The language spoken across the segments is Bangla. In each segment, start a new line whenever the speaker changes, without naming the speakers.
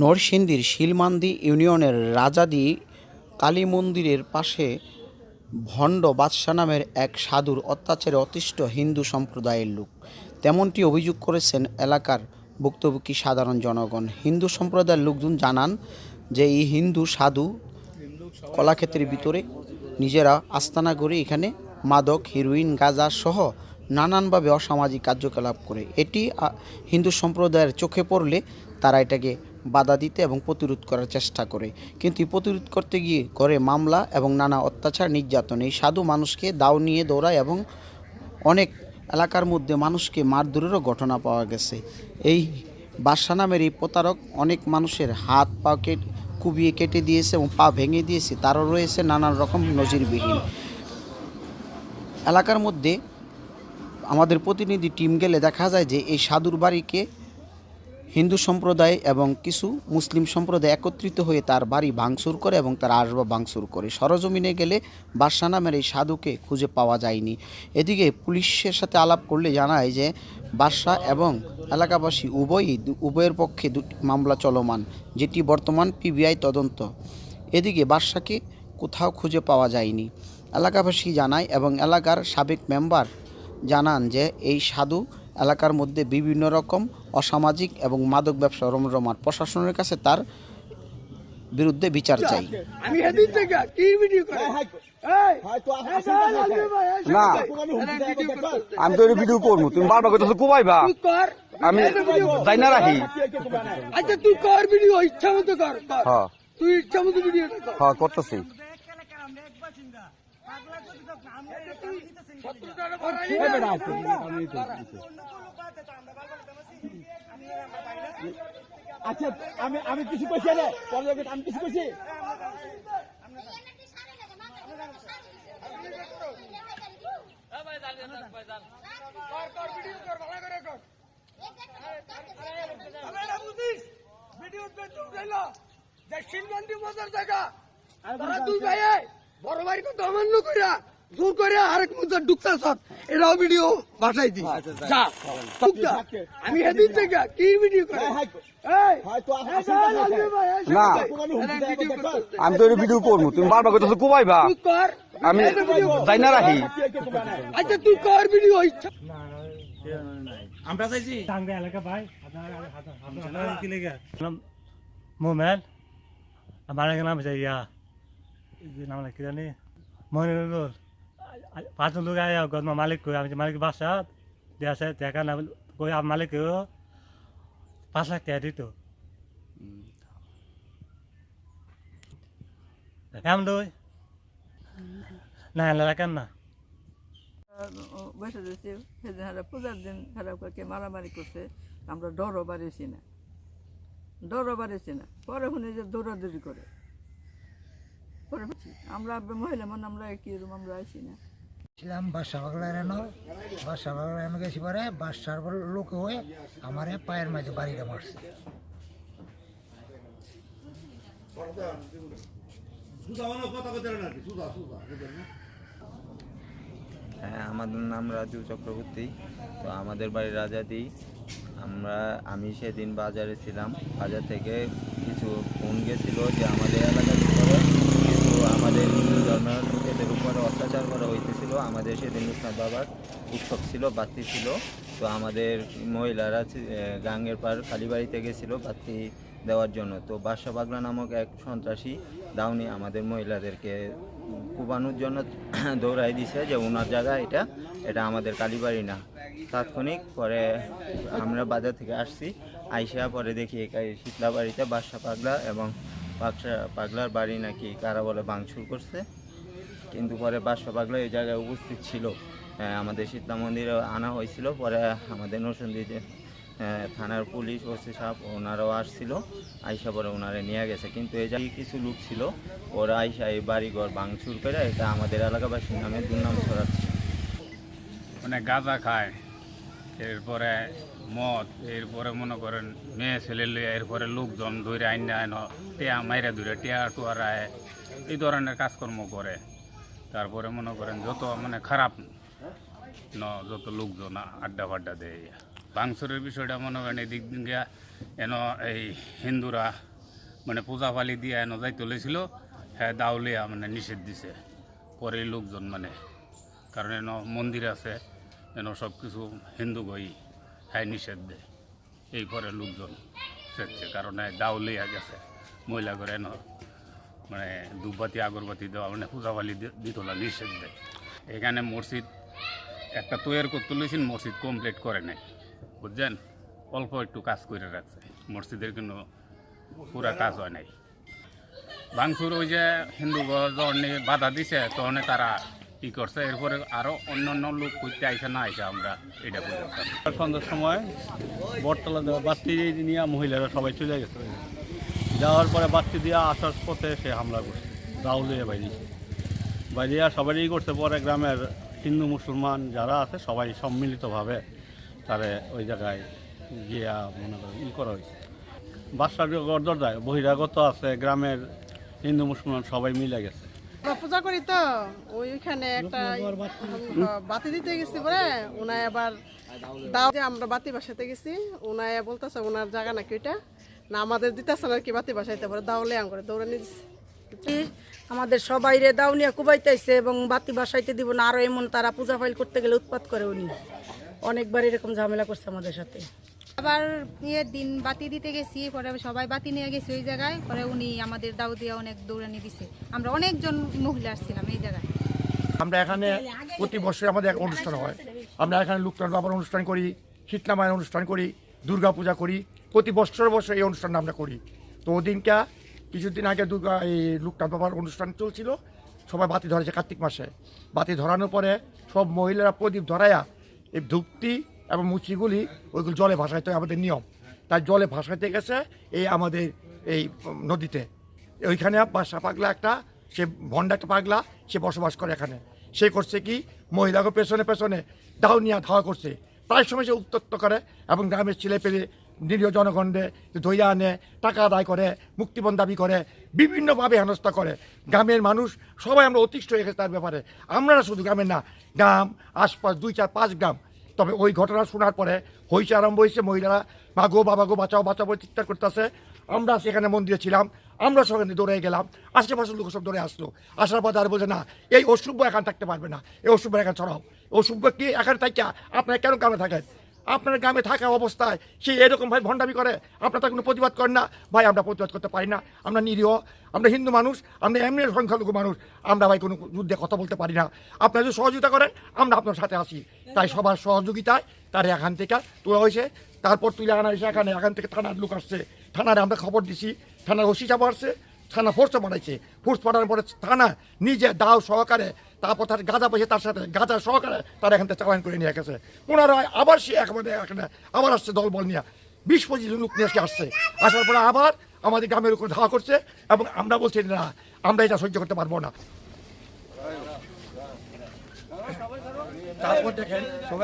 নরসিংদীর শিলমান্দি ইউনিয়নের রাজাদি কালী মন্দিরের পাশে ভণ্ড বাদশা নামের এক সাধুর অত্যাচারে অতিষ্ঠ হিন্দু সম্প্রদায়ের লোক। তেমনটি অভিযোগ করেছেন এলাকার ভুক্তভোগী সাধারণ জনগণ। হিন্দু সম্প্রদায়ের লোকজন জানান যে এই হিন্দু সাধু কলাক্ষেত্রের ভিতরে নিজেরা আস্তানা করে এখানে মাদক, হিরোইন, গাঁজা সহ নানানভাবে অসামাজিক কার্যকলাপ করে। এটি হিন্দু সম্প্রদায়ের চোখে পড়লে তারা এটাকে বাধা দিতে এবং প্রতিরোধ করার চেষ্টা করে। কিন্তু প্রতিরোধ করতে গিয়ে করে মামলা এবং নানা অত্যাচার, নির্যাতন। এই সাধু মানুষকে দাও নিয়ে দৌড়ায় এবং অনেক এলাকার মধ্যে মানুষকে মারধরেরও ঘটনা পাওয়া গেছে। এই বাদশা নামের এই প্রতারক অনেক মানুষের হাত, পা কেটে, কুবিয়ে কেটে দিয়েছে এবং পা ভেঙে দিয়েছে। তারও রয়েছে নানান রকম নজিরবিহীন। এলাকার মধ্যে আমাদের প্রতিনিধি টিম গেলে দেখা যায় যে এই সাধুর বাড়িকে হিন্দু সম্প্রদায় এবং কিছু মুসলিম সম্প্রদায় একত্রিত হয়ে তার বাড়ি ভাঙচুর করে এবং তার আসবাব ভাঙচুর করে। সরজমিনে গেলে বাদশা নামের এই সাধুকে খুঁজে পাওয়া যায়নি। এদিকে পুলিশের সাথে আলাপ করলে জানায় যে বাদশা এবং এলাকাবাসী উভয়ই উভয়ের পক্ষে দুটি মামলা চলমান, যেটি বর্তমান পিবিআই তদন্ত। এদিকে বাদশাকে কোথাও খুঁজে পাওয়া যায়নি। এলাকাবাসী জানায় এবং এলাকার সাবেক মেম্বার জানান যে, এই সাধু এলাকার মধ্যে বিভিন্ন রকম অসামাজিক এবং মাদক ব্যবসা রমরমার প্রশাসনের কাছে তার বিরুদ্ধে বিচার চাই।
আমি
না।
ভিডিও করতেছে।
আমি তো ভিডিও করব তুমি বারবার কথা কুবাইবা
তুই কর।
আমি যাই না রাখি
আচ্ছা তুই কর ভিডিও ইচ্ছা মতো কর কর।
হ্যাঁ।
তুই ইচ্ছা মতো ভিডিও
হ্যাঁ করতেছি।
আচ্ছা আমি আমি কিছু কইছি রে পরে আমি কিছু কইছি
জায়গা। তোরা দুই ভাইয়ে বড় ভাইয়ের কথা অমান্য কইরা, জোর করে আরেক মধ্যে ঢুকতাছ। এটাও ভিডিও পাঠাই দি যা ঢুকতা। আমি হেদিন থেকে কি ভিডিও করে? লালবে ভাই, এই
না।
করতেছে।
আমি তো ভিডিও করব তুমি বারবার কথা কুবাইবা
তুই কর।
আমি
ভিডিও
যাই না রাখি।
আচ্ছা তুই কর ভিডিও ইচ্ছা।
আমরা চাইছি
টাঙ্গে এলাকা ভাই। মোমেন আমার নাম হচ্ছে ইয়া। নাম কি জানি মনিরুল। আমি মালিক বাসা দিয়ে আছে দেখা না কই আমার মালিক পাঁচ লাখ টাকা দিত এমন দই না এলাকা কেন না
বসে রয়েছে সেদিন হারা পূজার দিন খারাপ করে মারামারি করছে আমরা ডরও বাড়িয়েছি না ডরও বাড়িয়েছি না পরে শুনে যে দৌড়াদৌড়ি করে পরে বলছি, আমরা মহিলা মানে আমরা কি রুম আমরা আইছি না।
ছিলাম বাসা বাগলা এনো বাসা বাগলা এনো গেছি পরে বাসার লোক হয়ে আমার পায়ের মাঝে বাড়িটা মারছে।
হ্যাঁ আমাদের নাম রাজু চক্রবর্তী। তো আমাদের বাড়ি রাজাদি। আমরা আমি সেদিন বাজারে ছিলাম। বাজার থেকে কিছু ফোন গেছিল যে আমাদের এলাকার ভিতরে কিছু আমাদের হিন্দু ধর্মের লোকেদের উপরে অত্যাচার করা হইতেছিল লোকনাথ বাবার উৎসব ছিল, বাতি ছিল। তো আমাদের মহিলারা গাঙ্গের পার কালীবাড়িতে গেছিল বাতি দেওয়ার জন্য। তো বাদশা পাগলা নামক এক সন্ত্রাসী দাউনি আমাদের মহিলাদেরকে কুবানোর জন্য দৌড়াই দিছে যে ওনার জায়গা এটা এটা আমাদের কালীবাড়ি না। তাৎক্ষণিক পরে আমরা বাজার থেকে আসছি, আইসা পরে দেখি শীতলা বাড়িতে বাদশা পাগলা এবং পাগলার বাড়ি নাকি কারা বলে ভাঙচুর করছে। কিন্তু পরে বাদশা পাগলা এই জায়গায় উপস্থিত ছিল। আমাদের শীতলা মন্দিরে আনা হয়েছিল। পরে আমাদের নরসন্দী থানার পুলিশ ওসি সাহেব ওনারাও আসছিল। আইসা পরে ওনারা নিয়ে গেছে। কিন্তু এই জায়গায় কিছু লোক ছিল। ওরা আইসা এই বাড়িঘর ভাঙচুর করে এটা আমাদের এলাকাবাসীর নামে দুর্নাম ছড়াচ্ছে।
মানে গাঁজা খায়। এরপরে মদ, এরপরে মনে করেন মেয়ে ছেলে এরপরে লোকজন ধরে আইন টিয়া মাইরা ধরে টিয়া টুয়ারায় এই ধরনের কাজকর্ম করে। তারপরে মনে করেন যত মানে খারাপ ন, যত লোকজন আড্ডা ফাড্ডা দেয়। ভাঙচুরের বিষয়টা মনে করেন এদিক গিয়া এন এই হিন্দুরা মানে পূজা পালি দিয়ে এন যাই তুলেছিল হ্যাঁ দাউলিয়া মানে নিষেধ দিছে। পরে লোকজন মানে কারণ এন মন্দির আছে, এন সব কিছু হিন্দু গই হ্যাঁ নিষেধ দেয়। এই পরে লোকজন সেচ্ছে কারণ দাউলিয়া গেছে, মহিলা করে এন মানে ধূপবাতি আগরবাতি দেওয়া মানে পূজা পালি দিতলা নিষেধ দেয়। এখানে মসজিদ একটা তৈরি করতে তুলেছেন মসজিদ কমপ্লিট করে নাই। বুঝছেন? অল্প একটু কাজ করে রাখছে। মসজিদের কোনো পুরা কাজ হয় নাই। ভাঙচুর ওই যে হিন্দু যখন বাধা দিছে, তখন তারা কি করছে। এরপরে আরও অন্য অন্য লোক করতে আইসে না আইসে আমরা এটা
সন্ধ্যার সময় বটতলা বাতি নিয়ে মহিলারা সবাই চলে গেছে। যাওয়ার পরে বাতি দিয়ে আসার পথে সে হামলা করছে রাহুলিয়া বাইরিয়েছে বাইরিয়া সবারই করতে পরে গ্রামের হিন্দু মুসলমান যারা আছে, সবাই সম্মিলিতভাবে তারে ওই জায়গায় গিয়া মনে করেন ই করা হয়েছে। বাসার গর্দরদায়, বহিরাগত আছে, গ্রামের হিন্দু মুসলমান সবাই মিলে গেছে।
পূজা করি তো, ওইখানে একটা বাতি দিতে গেছি পরে উনায় আবার দাও যে আমরা বাতি বাসাতে গেছি উনায় বলতেছে ওনার জায়গা নাকি ওইটা? না আমাদের দিতেছে না কি বাতি বাসাইতে পারে দাওলে আং করে দৌড়ে নিয়ে
আমাদের সবাইরে দাউনিয়া কুবাইতেছে এবং বাতি বাসাইতে দিব না আরও এমন তারা পূজা ফাইল করতে গেলে উৎপাত করে উনি। অনেকবার এরকম ঝামেলা করছে আমাদের সাথে।
আবার নিয়ে দিন বাতি দিতে গেছি পরে সবাই বাতি নিয়ে গেছি ওই জায়গায় পরে উনি আমাদের দাও দিয়ে অনেক দৌড়ানি দিছে। আমরা অনেকজন মহিলা আসছিলাম এই জায়গায়।
আমরা এখানে প্রতি বছর আমাদের এক অনুষ্ঠান হয়। আমরা এখানে লুকটান বাবার অনুষ্ঠান করি শীতলামায়ের অনুষ্ঠান করি দুর্গা পূজা করি। প্রতি বছর বছর এই অনুষ্ঠানটা আমরা করি। তো ওদিনকা কিছুদিন আগে দুর্গা, এই লুকটান বাবার অনুষ্ঠান চলছিল, সবাই বাতি ধরেছে কার্তিক মাসে। বাতি ধরানোর পরে সব মহিলারা প্রদীপ ধরায়া এই ধূপটি এবং মুচিগুলি ওইগুলো জলে ভাসাইতে হয়, আমাদের নিয়ম। তাই জলে ভাসাইতে গেছে এই আমাদের এই নদীতে। ওইখানে বাসা পাগলা একটা, সে ভণ্ডা একটা পাগলা, সে বসবাস করে এখানে। সে করছে কি মহিলাকে পেছনে পেছনে দাও নিয়ে ধাওয়া করছে। প্রায় সময় সে উত্তপ্ত করে এবং গ্রামের ছেলে পেলে নিরীহ জনগণে ধৈয়া আনে, টাকা আদায় করে, মুক্তিপণ দাবি করে, বিভিন্নভাবে হেনস্থা করে। গ্রামের মানুষ, সবাই আমরা অতিষ্ঠ হয়ে গেছে তার ব্যাপারে। আমরা শুধু গ্রামের না, গ্রাম, আশপাশ, দুই চার পাঁচ গ্রাম। তবে ওই ঘটনা শোনার পরে হইছে আরম্ভ হয়েছে মহিলারা। মা গো বাবা গো বাঁচাও বাঁচাও বলে চিৎকার করতেছে। আমরা সেখানে মন্দিরে ছিলাম, আমরা সেখানে দৌড়ে গেলাম। আশেপাশের লোক সব দৌড়ে আসলো। আসার পর তারা বলছে, না, এই অশুভ এখানে থাকতে পারবে না। এই অশুভ এখানে ছড়াও অশুভ কি এখানে থাকে আপনারা কেন গ্রামে থাকেন? আপনার গ্রামে থাকা অবস্থায় সে এরকম ভাই ভণ্ডামি করে, আপনারা তার কোনো প্রতিবাদ করেন না। ভাই, আমরা প্রতিবাদ করতে পারি না। আমরা নিরীহ, আমরা হিন্দু মানুষ, আমরা এমনি সংখ্যালঘু মানুষ, আমরা ভাই কোনো যুদ্ধে কথা বলতে পারি না। আপনারা যদি সহযোগিতা করেন, আমরা আপনার সাথে আসি তাই সবার সহযোগিতায় তার এখান থেকে তোলা হয়েছে। তারপর তুলে আনা হয়েছে এখানে, এখান থেকে থানার লোক আসছে। থানারে আমরা খবর দিছি, থানার ওসি চাপা আসছে, থানা ফোর্সও পাঠাইছে ফোর্স পাঠানোর পরে থানা নিজে দাও সহকারে তারপর তার গাঁজা পেয়েছে তার সাথে গাঁজা সহকারে তার এখান থেকে চালান করে নিয়ে গেছে। পুনরায় আবার সে একেবারে এখানে আবার আসছে দল বল নিয়ে। বিশ পঁচিশ জন লোক নিয়ে আসছে। আসার পরে আবার আমাদের গ্রামের উপর ধাওয়া করছে এবং আমরা বলছি না আমরা এটা সহ্য করতে পারব না। তারপর দেখেন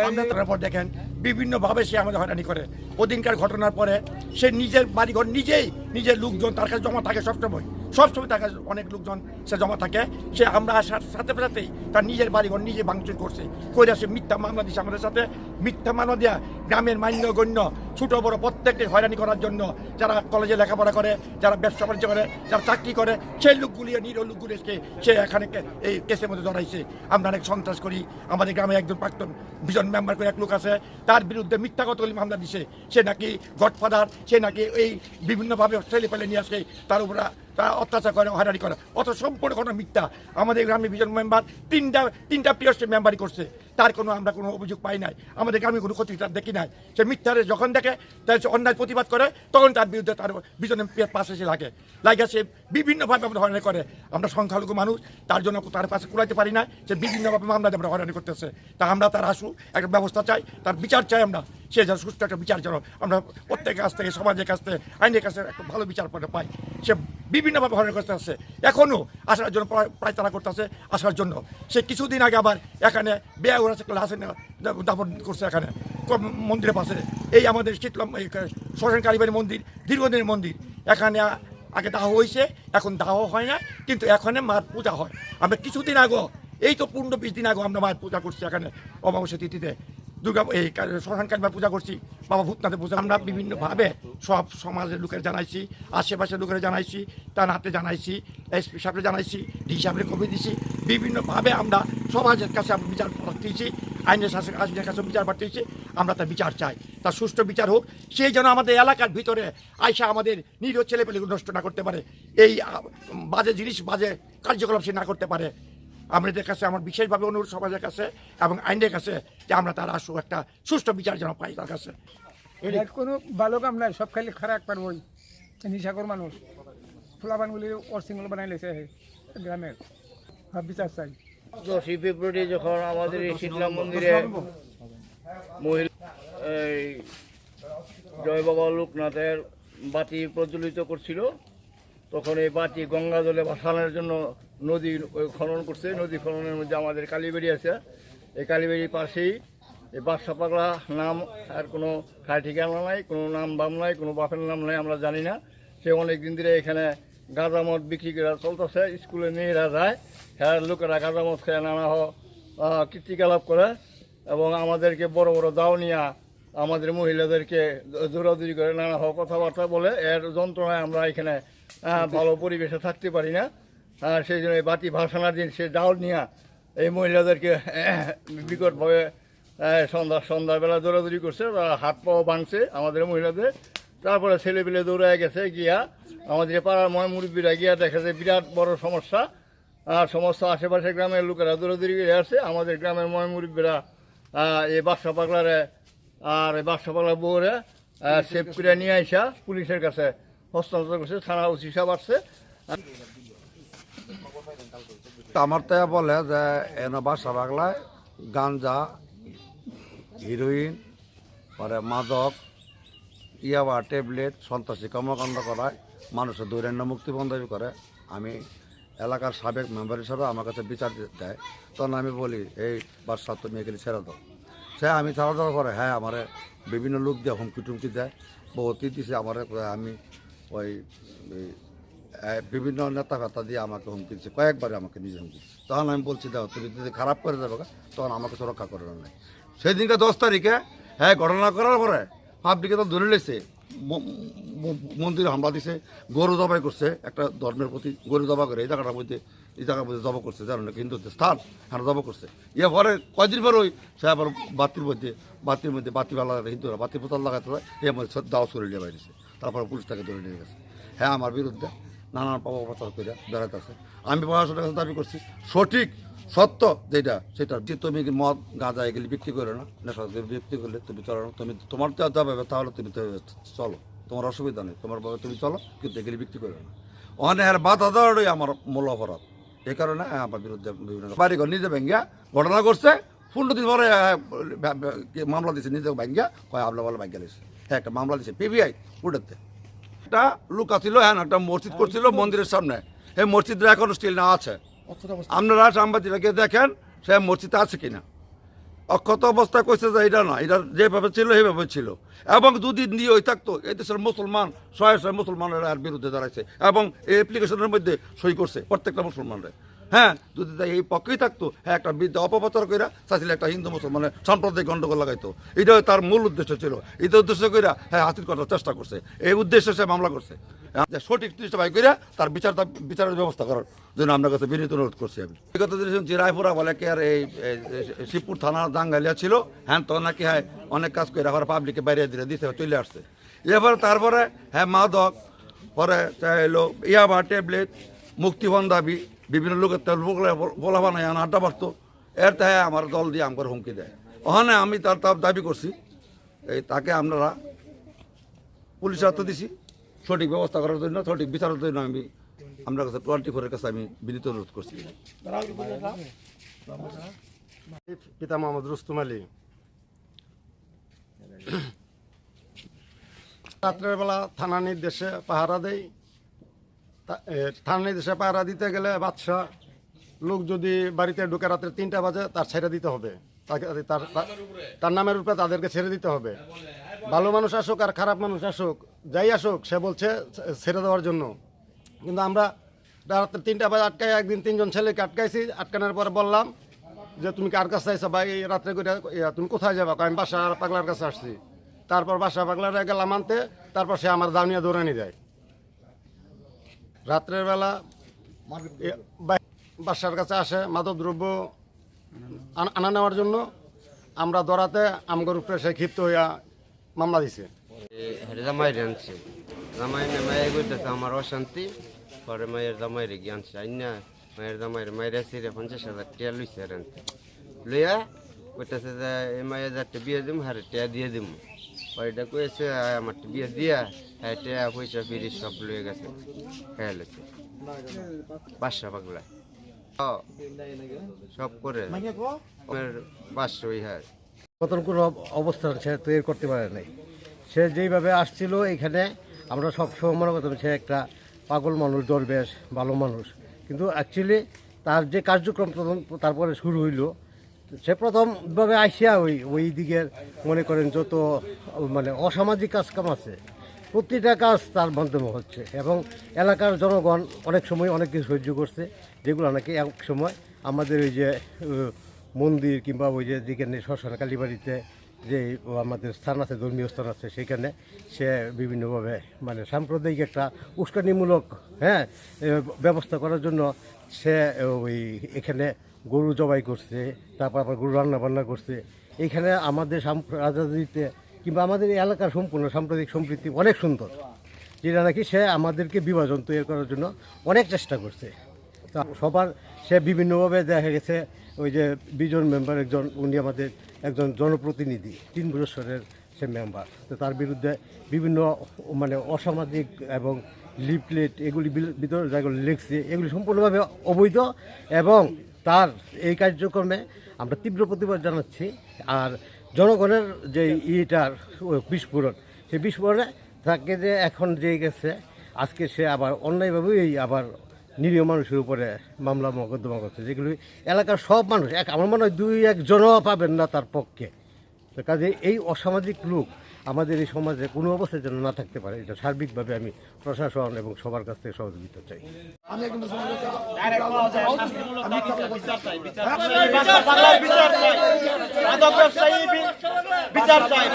আমরা তারপর দেখেন বিভিন্নভাবে সে আমাদের হয়রানি করে। ওদিনকার ঘটনার পরে সে নিজের বাড়িঘর নিজেই নিজের লোকজন তার কাছে জমা থাকে সবসময়। সবসময় তার কাছে অনেক লোকজন সে জমা থাকে। সে আমরা আসার সাথে সাথেই তার নিজের বাড়িঘর নিজে ভাঙচুর করছে। কইরা সে মিথ্যা মামলা দিচ্ছে আমাদের সাথে। মিথ্যা মামলা দেওয়া গ্রামের মান্যগণ্য ছোট বড় প্রত্যেককে হয়রানি করার জন্য যারা কলেজে লেখাপড়া করে, যারা ব্যবসা বাণিজ্য করে, যারা চাকরি করে, সেই লোকগুলি নিরীহ লোকগুলিকে সে এখানে এই কেসের মধ্যে জড়াইছে। আমরা অনেক সন্ত্রাস করি। আমাদের গ্রামে একজন প্রাক্তন বিজন মেম্বার করে এক লোক আছে। তার বিরুদ্ধে মিথ্যা কতগুলি মামলা দিছে, সে নাকি গডফাদার, সে নাকি এই বিভিন্নভাবে ছেলে পেলে নিয়ে আসে তার উপর তারা অত্যাচার করে, হয়রানি করে। অত সম্পূর্ণ ঘটনা মিথ্যা। আমাদের গ্রামে বিজন মেম্বার, তিনটা তিনটা পিরিয়ড মেম্বারই করছে। তার কোনো আমরা কোনো অভিযোগ পাই নাই। আমাদের গ্রামে কোনো ক্ষতি তার দেখি নাই। সে মিথ্যারে যখন দেখে, তার অন্যায় প্রতিবাদ করে, তখন তার বিরুদ্ধে তার বিজনের পাশে সে লাগে। লাগে সে বিভিন্নভাবে আমরা হয়রানি করে। আমরা সংখ্যালঘু মানুষ, তার জন্য তার পাশে কুড়াইতে পারি না সে বিভিন্নভাবে মামলা আমরা হয়রানি করতেছে। তা আমরা তার আসু, একটা ব্যবস্থা চাই, তার বিচার চাই আমরা। সে যেন সুস্থ একটা বিচার যেন আমরা প্রত্যেকের কাছ থেকে, সমাজের কাছ থেকে, আইনের কাছে একটা ভালো বিচার পাই। সে বিভিন্নভাবে হয়রানি করতে আসছে এখনও আসার জন্য প্রায়- প্রায় তারা করতেছে, আসার জন্য। সে কিছুদিন আগে আবার এখানে বেয়া ওরা ক্লাস করছে এখানে। মন্দিরের পাশে। এই আমাদের শীতলম শ্মশান কালীবাড়ি মন্দির, দীর্ঘদিনের মন্দির। এখানে আগে দাহ হয়েছে এখন দাহ হয় না, কিন্তু এখানে মার পূজা হয়। আমরা কিছুদিন আগে এই তো পূর্ণ বিশ দিন আগে আমরা মায়ের পূজা করছি এখানে অমাবস্যা তিথিতে। দুর্গা এই শ্মশান কালীবার পূজা করছি, বাবা ভূতনাথে পূজা আমরা বিভিন্নভাবে সব সমাজের লোকের জানাইছি, আশেপাশের লোকের জানাইছি, তার হাতে জানাইছি, এসপি সাহেবকে জানাইছি, ডি সাহেবকে কবি দিছি, বিভিন্নভাবে আমরা সমাজের কাছে আমরা বিচার পাঠিয়েছি আইনের শাসক আইনের কাছে বিচার পাঠিয়েছি আমরা তার বিচার চাই। তার সুষ্ঠু বিচার হোক, সেই যেন আমাদের এলাকার ভিতরে আইসা আমাদের নিরীহ ছেলেপেলেগুলো নষ্ট না করতে পারে, এই বাজে জিনিস, বাজে কার্যকলাপ সে না করতে পারে। আমাদের কাছে আমার বিশেষভাবে অনুরোধ সমাজের কাছে এবং আইনের কাছে যে আমরা তার আসু একটা সুষ্ঠু বিচার যেন পাই তার কাছে।
কোনো ভালো কাম নাই সব খালি খারাপ পারবই নিশাকর মানুষ। ফুলাবানগুলি অরসিংগুলো বানাই লেছে গ্রামের। সব বিচার চাই।
দশই ফেব্রুয়ারি যখন আমাদের এই শীতলা মন্দিরে মহিলা এই জয় বাবা লোকনাথের বাতি প্রজ্বলিত করছিল তখন এই বাতি গঙ্গা জলে ভাসানোর জন্য নদী খনন করছে। নদী খননের মধ্যে আমাদের কালীবাড়ি আছে। এই কালীবাড়ির পাশেই এই বাদশা পাগলা নাম আর কোনো ঠাই ঠিকানা নাই, কোনো নাম বাম নাই, কোনো বাপের নাম নাই, আমরা জানি না। সে অনেক দিন ধরে এখানে গাঁজা মদ বিক্রি করে চলতেছে, স্কুলে মেয়েরা যায় হ্যাঁ লোকেরা গাঁজা মদ খেয়ে, নানা কীর্তিকলাপ করে। এবং আমাদেরকে বড় বড় দাওনিয়া আমাদের মহিলাদেরকে দৌড়াদৌড়ি করে, নানা হ কথাবার্তা বলে। এর যন্ত্রণায় আমরা এখানে ভালো পরিবেশে থাকতে পারি না। আহ, সেই জন্য বাতি ভাসানার দিন সে ডাউল নিয়ে এই মহিলাদেরকে বিকটভাবে সন্ধ্যা সন্ধ্যাবেলা দৌড়াদৌড়ি করছে তারা হাত পাও ভাঙছে আমাদের মহিলাদের। তারপরে ছেলেপিলে দৌড়ায় গেছে গিয়া আমাদের পাড়ার ময় মুরব্বীরা গিয়া দেখে যে বিরাট বড় সমস্যা। আর সমস্ত আশেপাশে গ্রামের লোকেরা দৌড়াদৌড়ি করে আসছে আমাদের গ্রামের ময় মুরব্বীরা এই বাদশা পাগলারে আর এই বাদশা পাগলা বউরে সেভ করে নিয়ে আইসা পুলিশের কাছে। হস্তান্তর করছে, থানা ওসি সাহেব আসছে।
আমার তাই বলে যে, এন বাসা বাংলায় গাঞ্জা, হিরোইন, পরে মাদক, ইয়াবা, ট্যাবলেট, সন্ত্রাসী কর্মকাণ্ড করায়, মানুষের দৈরান্য মুক্তি বন্ধ করে। আমি এলাকার সাবেক মেম্বার হিসাবে আমার কাছে বিচার দেয়। তখন আমি বলি, এই বাদশা তুমি এগুলি ছেড়ে দাও। সে আমি ছাড়া দেওয়ার পরে হ্যাঁ আমার বিভিন্ন লোক দিয়ে হুমকি টুমকি দেয়। বহুতই দিছে আমার, আমি ওই বিভিন্ন নেতা ফেতা দিয়ে আমাকে হুমকি দিচ্ছে কয়েকবারে আমাকে নিজে হুমকি। তখন আমি বলছি দেখো তুমি যদি খারাপ করে দেবে, তখন আমাকে সুরক্ষা করে নাই সেদিনকে দশ তারিখে হ্যাঁ ঘটনা করার পরে পাবলিকে তো ধরে লেছে মন্দিরে হামলা দিছে, গরু জবাই করছে, একটা ধর্মের প্রতি গরু জবা করে, এই জায়গাটার মধ্যে, এই জায়গার মধ্যে জবা করছে জানো না হিন্দুদের স্থান হ্যাঁ জবা করছে। ইয়ে পরে কয়দিন পরে ওই সে আবার বাতির মধ্যে বাতির মধ্যে বাতি বালা হিন্দুরা বাতি পোতাল লাগাতে হয়, এর মধ্যে দাও সরে নিয়ে বাইরেছে। তারপরে পুলিশ তাকে ধরে নিয়ে গেছে। হ্যাঁ আমার বিরুদ্ধে নানান পাওয়া প্রচার করে বেড়াইতেছে আমি প্রশাসনের কাছে দাবি করছি সঠিক সত্য যেটা সেটা যে তুমি মদ গাঁজা এগুলি বিক্রি করে না নেশা বিক্রি করলে তুমি চলো না তুমি তোমার তো যাবে তাহলে তুমি তো চলো। তোমার অসুবিধা নেই তোমার ভাবে তুমি চলো কিন্তু এগুলি বিক্রি করে না। অনেক বাধা দেওয়ারই আমার মূল অপরাধ। এই কারণে হ্যাঁ, আমার বিরুদ্ধে বিভিন্ন বাড়িঘর নিজে ভেঙ্গিয়া ঘটনা করছে পনেরো দিন পরে কি মামলা দিয়েছে নিজে ভেঙ্গিয়া কয় আবলা বলে ভেঙ্গিয়া দিছে। হ্যাঁ একটা মামলা দিছে পিবিআই উঠেতে একটা লুকা ছিল হ্যাঁ একটা মসজিদ করছিল মন্দিরের সামনে। এই মসজিদটা এখনও স্টিল না আছে। আপনারা সাংবাদিকরা গিয়ে দেখেন সে মসজিদ আছে কিনা। অক্ষত অবস্থা কইছে যে এটা না এটা যেভাবে ছিল সেইভাবে ছিল। এবং যদি নিয়ে ওই থাকতো এই দেশের মুসলমান শয়ে শয়ে মুসলমানেরা এর বিরুদ্ধে দাঁড়াইছে। এবং এই অ্যাপ্লিকেশনের মধ্যে সই করছে প্রত্যেকটা মুসলমানরা। হ্যাঁ যদি এই পক্ষেই থাকতো হ্যাঁ একটা বিদ্যা অপপ্রচার করে চাইছিল একটা হিন্দু মুসলমানের সাম্প্রদায়িক গণ্ডগোল লাগাইতো। এটা তার মূল উদ্দেশ্য ছিল। এটা উদ্দেশ্য করে হ্যাঁ হাসিল করার চেষ্টা করছে। এই উদ্দেশ্যে সে মামলা করছে। হ্যাঁ, যে সঠিক দৃষ্টি বাই করে তার বিচার বিচারের ব্যবস্থা করার জন্য আপনার কাছে বিনীত অনুরোধ করছি আমি। বিগত দিনে শুনছি রায়পুরা বলে কি আর এই শিবপুর থানার দাঙ্গালিয়া ছিল হ্যাঁ তখন নাকি হ্যাঁ অনেক কাজ করে আবার পাবলিকে বাইরে দিলে দিতে চলে আসছে। এবার তারপরে হ্যাঁ মাদক পরে এলো ইয়াবা ট্যাবলেট মুক্তিপণ দাবি বিভিন্ন লোকের বলা বানায় আড্ডা বাড়তো এর তাই আমার দল দিয়ে আমার হুমকি দেয়। ওখানে আমি তার তার দাবি করছি, এই তাকে আপনারা পুলিশ হাতে দিছি। সঠিক ব্যবস্থা করার জন্য, সঠিক বিচারের জন্য আমি আপনার কাছে টোয়েন্টি ফোরের কাছে আমি বিনীত অনুরোধ করছি।
পিতা মোহাম্মদ রুস্তুম আলী। রাত্রের বেলা থানা নির্দেশে পাহারা দেই তা- এ, থানা নির্দেশে পাহারা দিতে গেলে বাদশাহ লোক যদি বাড়িতে ঢুকে রাত্রে তিনটা বাজে তার ছেড়ে দিতে হবে। তাকে তার তার- নামের উপরে তাদেরকে ছেড়ে দিতে হবে। ভালো মানুষ আসুক আর খারাপ মানুষ আসুক যাই আসুক সে বলছে ছেড়ে দেওয়ার জন্য। কিন্তু আমরা রাত্রে তিনটা বাজে আটকাই একদিন তিনজন ছেলেকে আটকাইছি আটকানোর পরে বললাম যে তুমি কার কাছে আইসা ভাই? রাত্রে করে তুমি কোথায় যাবা? আমি বাসা পাগলার কাছে আসছি। তারপর বাসা পাগলারা গেলাম আনতে তারপর সে আমার দাউনিয়া দৌড়ানি দেয়। রাত্রের বেলা বাসার কাছে আসে মাদক দ্রব্য আনা- আনা নেওয়ার জন্য। আমরা দরাতে আমগর উপরে সে ক্ষিপ্ত হইয়া মামলা দিছে।
জামাই আনছে। জামাই নেমাই করতেছে আমার অশান্তি। পরে মায়ের জামাইরে গিয়ে আনছে আইনা মায়ের জামাইরে মায়ের সিরে পঞ্চাশ হাজার টিয়া লইছে রেন্ট লইয়া কইতেছে যে এই মায়ের যাতে বিয়ে দিম হারে টিয়া দিয়ে দিম। পরেটা কয়েছে আমার বিয়ে দিয়া হ্যাঁ পয়সা ফিরি সব লয়ে গেছে খেয়াল আছে বাসা পাগলা। ও, সব করে ইহার
মতন কোনো অবস্থান সে তৈরি করতে পারে নাই। সে যেইভাবে আসছিল এখানে আমরা সব সময় মনে করতাম সে একটা পাগল মানুষ দরবেশ ভালো মানুষ। কিন্তু অ্যাকচুয়ালি তার যে কার্যক্রম তারপরে শুরু হইল সে প্রথমভাবে আসিয়া ওই ওই দিকের, মনে করেন যত মানে অসামাজিক কাজকাম আছে, প্রতিটা কাজ তার মাধ্যমে হচ্ছে এবং এলাকার জনগণ অনেক সময় অনেক কিছু সহ্য করছে, যেগুলো নাকি এক সময় আমাদের ওই যে মন্দির কিংবা ওই যে যেখানে শ্মশান কালীবাড়িতে যে আমাদের স্থান আছে, ধর্মীয় স্থান আছে, সেখানে সে বিভিন্নভাবে মানে সাম্প্রদায়িক একটা উস্কানিমূলক হ্যাঁ ব্যবস্থা করার জন্য সে ওই এখানে গরু জবাই করছে, তারপর আবার গরু রান্না বান্না করছে। এইখানে আমাদের রাজনীতিতে কিংবা আমাদের এলাকার সম্পূর্ণ সাম্প্রদায়িক সম্প্রীতি অনেক সুন্দর, যেটা নাকি সে আমাদেরকে বিভাজন তৈরি করার জন্য অনেক চেষ্টা করছে। তা সবার সে বিভিন্নভাবে দেখা গেছে, ওই যে বিজন মেম্বার একজন, উনি আমাদের একজন জনপ্রতিনিধি, তিন বছরের সে মেম্বার তো তার বিরুদ্ধে বিভিন্ন মানে অসামাজিক এবং লিফলেট এগুলি ভিতরে যেগুলো লিখছে, এগুলি সম্পূর্ণভাবে অবৈধ এবং তার এই কার্যক্রমে আমরা তীব্র প্রতিবাদ জানাচ্ছি আর জনগণের যে ইটার বিস্ফোরণ, সেই বিস্ফোরণে তাকে যে এখন যে গেছে, আজকে সে আবার অন্যায়ভাবেই আবার নিরীহ মানুষের উপরে মামলা মোকদ্দমা করছে, যেগুলি এলাকার সব মানুষ, এক আমার মনে হয় দুই একজনও পাবেন না তার পক্ষে। কাজে এই অসামাজিক লোক আমাদের এই সমাজে কোনো অবস্থায় যেন না থাকতে পারে এটা সার্বিকভাবে আমি প্রশাসন এবং সবার কাছ থেকে সহযোগিতা চাই।
বিচার চাই।